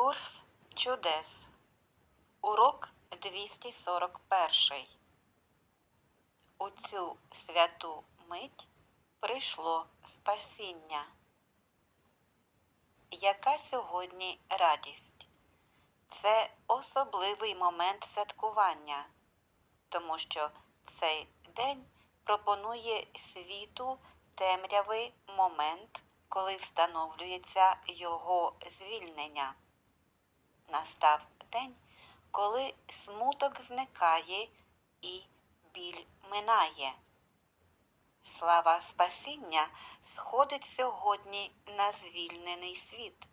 Курс чудес. Урок 241. У цю святу мить прийшло спасіння. Яка сьогодні радість? Це особливий момент святкування, тому що цей день пропонує світу темряви момент, коли встановлюється його звільнення. Настав день, коли смуток зникає і біль минає. Слава спасіння сходить сьогодні на звільнений світ.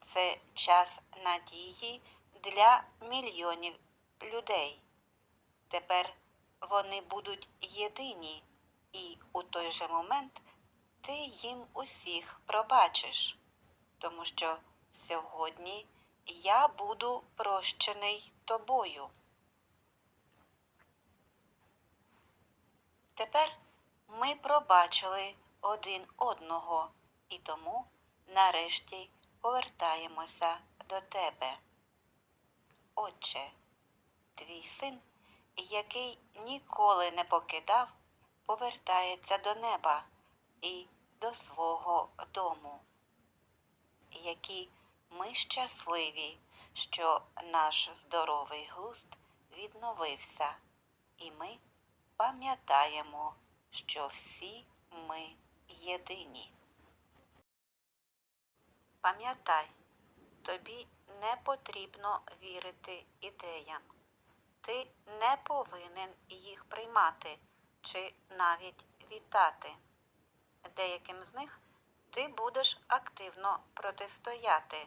Це час надії для мільйонів людей. Тепер вони будуть єдині, і у той же момент ти їм усіх пробачиш, тому що сьогодні я буду прощений тобою. Тепер ми пробачили один одного і тому нарешті повертаємося до тебе. Отче, твій син, який ніколи не покидав, повертається до неба і до свого дому. Які ми щасливі, що наш здоровий глузд відновився, і ми пам'ятаємо, що всі ми єдині. Пам'ятай, тобі не потрібно вірити ідеям. Ти не повинен їх приймати чи навіть вітати. Деяким з них ти будеш активно протистояти.